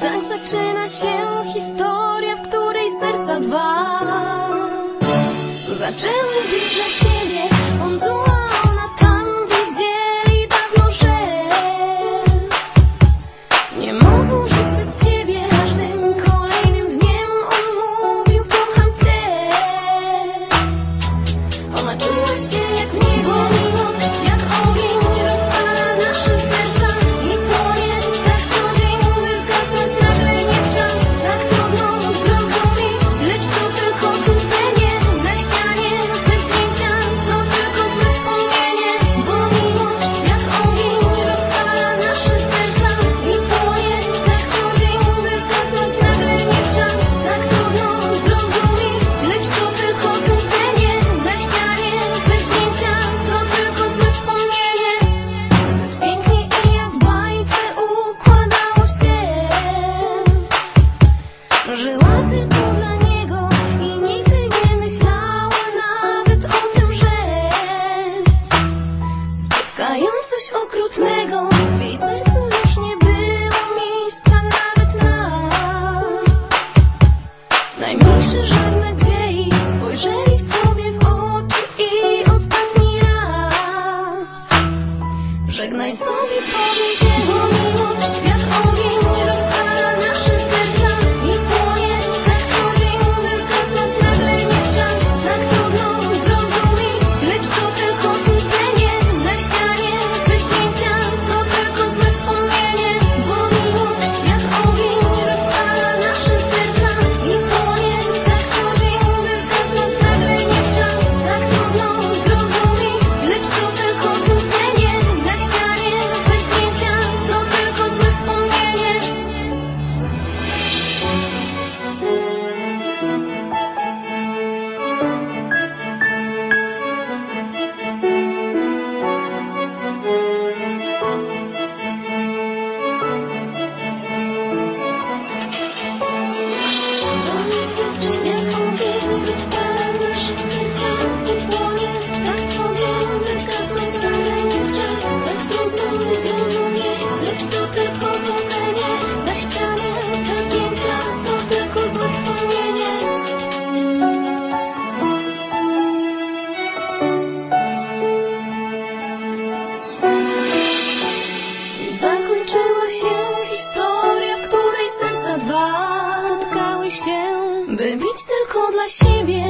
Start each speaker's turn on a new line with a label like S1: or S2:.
S1: Tak zaczyna się historia, w której serca dwa zaczęły bić na Żyła tylko dla niego i nigdy nie myślała nawet o tym, że spotkają coś okrutnego. W jej sercu już nie było miejsca nawet na najmniejszy żal nadziei. Spojrzeli sobie w oczy i ostatni raz. Żegnaj sobie powiem By bić tylko dla siebie